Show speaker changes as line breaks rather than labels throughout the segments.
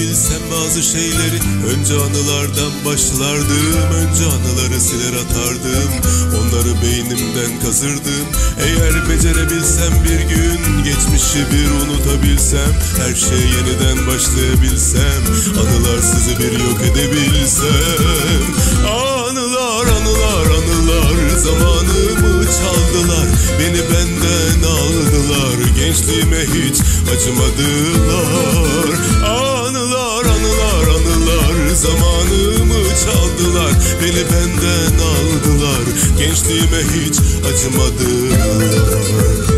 bazı şeyleri Önce anılardan başlardım Önce anıları siler atardım. Onları beynimden kazırdım. Eğer becerebilsem bir gün Geçmişi bir unutabilsem Her şey yeniden başlayabilsem Anılarsızı bir yok edebilsem. Anılar anılar anılar Zamanımı çaldılar. Beni benden aldılar Gençliğime hiç acımadılar. Anılar çaldılar Beni benden aldılar. Gençliğime hiç acımadılar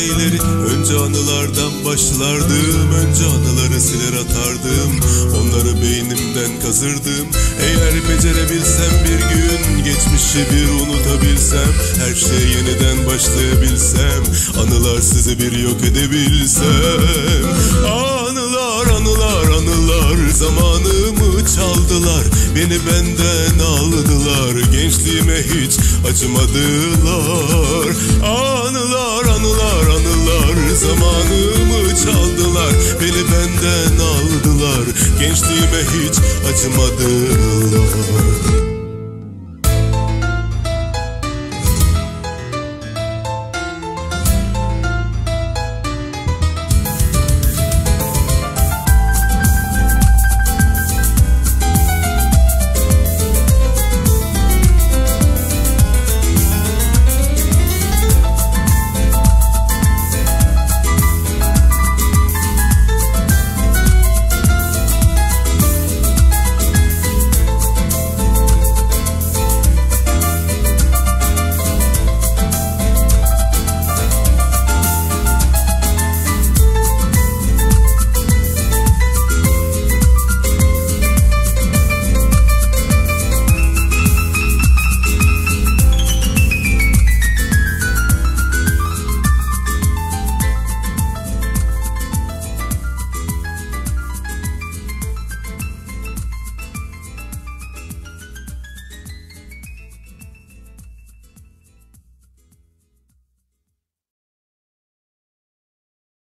şeyleri Önce anılardan başlardım Önce anıları siler atardım Onları beynimden kazırdım. Eğer becerebilsem bir gün Geçmişi bir unutabilsem Her şey yeniden başlayabilsem Anılar sizi bir yok edebilsem. Anılar anılar anılar Zamanımı çaldılar Beni benden aldılar Gençliğime hiç acımadılar. Anılar Beni benden aldılar. Gençliğime hiç acımadılar.